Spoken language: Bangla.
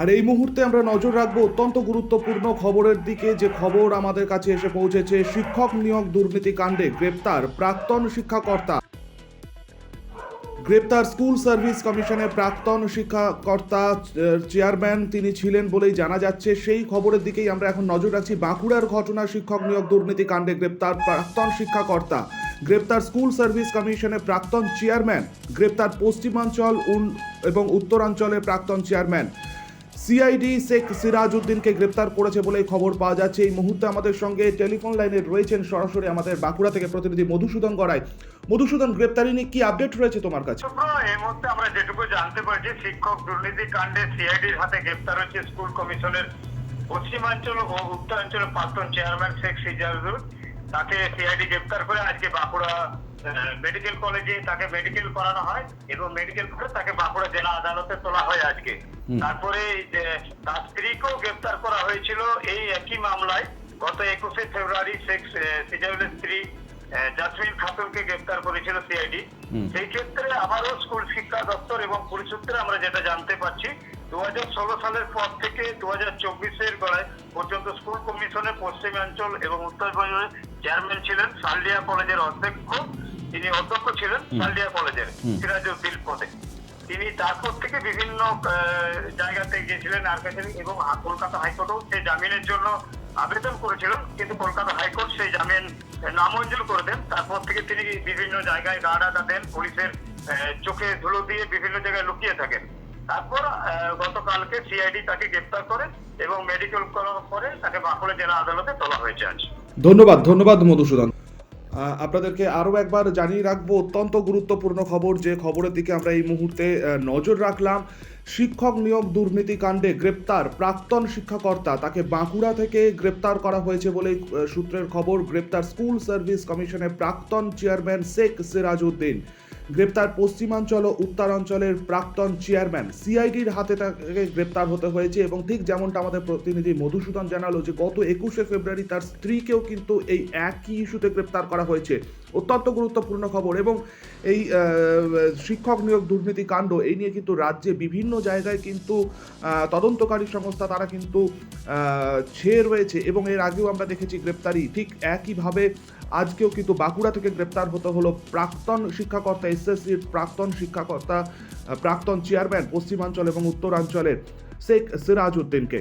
আর এই মুহূর্তে আমরা নজর রাখব অত্যন্ত গুরুত্বপূর্ণ খবরের দিকে। যে খবর আমাদের কাছে এসে পৌঁছেছে, শিক্ষক নিয়োগ দুর্নীতি কাণ্ডে গ্রেপ্তার প্রাক্তন শিক্ষাকর্তা। গ্রেপ্তার স্কুল সার্ভিস কমিশনের প্রাক্তন শিক্ষাকর্তা চেয়ারম্যান তিনি ছিলেন বলেই জানা যাচ্ছে। সেই খবরের দিকেই আমরা এখন নজর রাখছি। বাঁকুড়ার ঘটনা, শিক্ষক নিয়োগ দুর্নীতি কাণ্ডে গ্রেপ্তার প্রাক্তন শিক্ষাকর্তা। গ্রেপ্তার স্কুল সার্ভিস কমিশনের প্রাক্তন চেয়ারম্যান। গ্রেপ্তার পশ্চিমাঞ্চল এবং উত্তরাঞ্চলের প্রাক্তন চেয়ারম্যান। সিআইডি শেখ সিরাজউদ্দিনকে গ্রেপ্তার করেছে বলে খবর পাওয়া যাচ্ছে। এই মুহূর্তে আমাদের সঙ্গে টেলিফোন লাইনে রয়েছেন সরাসরি আমাদের বাঁকুড়া থেকে প্রতিনিধি মধুসূদন গড়াই। মধুসূদন, গ্রেপ্তারি নিয়ে কি আপডেট রয়েছে তোমার কাছে? এই মুহূর্তে আমরা যেটুকু জানতে পারছি, শিক্ষক দুর্নীতি কাণ্ডে সিআইডির হাতে গ্রেপ্তার হচ্ছে স্কুল কমিশনের পশ্চিমাঞ্চল ও উত্তরাঞ্চলের প্রাক্তন চেয়ারম্যান শেখ সিজাজুল তাকে সিআইডি গ্রেপ্তার করে আজকে বাঁকুড়া মেডিকেল কলেজে তাকে মেডিকেল করানো হয় এবং মেডিকেল করে তাকে বাঁকুড়া জেলা আদালতে তোলা হয় আজকে। তারপরে তার স্ত্রীকেও গ্রেপ্তার করা হয়েছিল এই একই মামলায়। গত একুশে ফেব্রুয়ারি শেখ সিজাজুলের স্ত্রী জাসমিন খাতুনকে গ্রেপ্তার করেছিল সিআইডি সেই ক্ষেত্রে আবারও স্কুল শিক্ষা দপ্তর এবং পুলিশ সূত্রে আমরা যেটা জানতে পারছি দু হাজার ষোলো সালের পর থেকে দু হাজার চব্বিশের গড়ায় পর্যন্ত স্কুল কমিশনের পশ্চিমাঞ্চল এবং উত্তরবঙ্গের চেয়ারম্যান ছিলেন সালডিয়া কলেজের অধ্যক্ষ। তিনি অধ্যক্ষ ছিলেন সালডিয়া কলেজের সিরাজউদ্দিন পদে। তিনি তারপর থেকে বিভিন্ন জায়গাতে গিয়েছিলেন আর কাছে এবং কলকাতা হাইকোর্টেও সেই জামিনের জন্য আবেদন করেছিলেন। কিন্তু কলকাতা হাইকোর্ট সেই জামিন নামঞ্জুর করে দেন। তারপর থেকে তিনি বিভিন্ন জায়গায় গার্ড আদা দেন পুলিশের চোখে ধুলো দিয়ে বিভিন্ন জায়গায় লুকিয়ে থাকেন। তারপর গতকালকে সিআইডি তাকে গ্রেপ্তার করে এবং মেডিকেল করার পরে তাকে বাঁকুড়া জেলা আদালতে তোলা হয়েছে আজ। ধন্যবাদ ধন্যবাদ মধুসূদন। আপনাদেরকে আরও একবার জানিয়ে রাখব অত্যন্ত গুরুত্বপূর্ণ খবর, যে খবরের দিকে আমরা এই মুহূর্তে নজর রাখলাম। শিক্ষক নিয়োগ দুর্নীতি কাণ্ডে গ্রেপ্তার প্রাক্তন শিক্ষাকর্তা, তাকে বাঁকুড়া থেকে গ্রেপ্তার করা হয়েছে বলে সূত্রের খবর। গ্রেপ্তার স্কুল সার্ভিস কমিশনের প্রাক্তন চেয়ারম্যান শেখ সিরাজউদ্দিন। গ্রেপ্তার পশ্চিমাঞ্চল ও উত্তরাঞ্চলের প্রাক্তন চেয়ারম্যান। সিআইডির হাতে তাকে গ্রেপ্তার হতে হয়েছে এবং ঠিক যেমনটা আমাদের প্রতিনিধি মধুসূদন জানালো যে, গত একুশে ফেব্রুয়ারি তার স্ত্রীকেও কিন্তু এই একই ইস্যুতে গ্রেপ্তার করা হয়েছে। অত্যন্ত গুরুত্বপূর্ণ খবর এবং এই শিক্ষক নিয়োগ দুর্নীতি কাণ্ড, এই নিয়ে কিন্তু রাজ্যে বিভিন্ন জায়গায় কিন্তু তদন্তকারী সংস্থা তারা কিন্তু ছেয়ে রয়েছে এবং এর আগেও আমরা দেখেছি গ্রেপ্তারি। ঠিক একইভাবে আজকেও কিন্তু বাঁকুড়া থেকে গ্রেপ্তার হতে হলো প্রাক্তন শিক্ষাকর্তা, এসএসসির প্রাক্তন শিক্ষাকর্তা, প্রাক্তন চেয়ারম্যান, পশ্চিমাঞ্চল এবং উত্তরাঞ্চলের শেখ সিরাজউদ্দিনকে।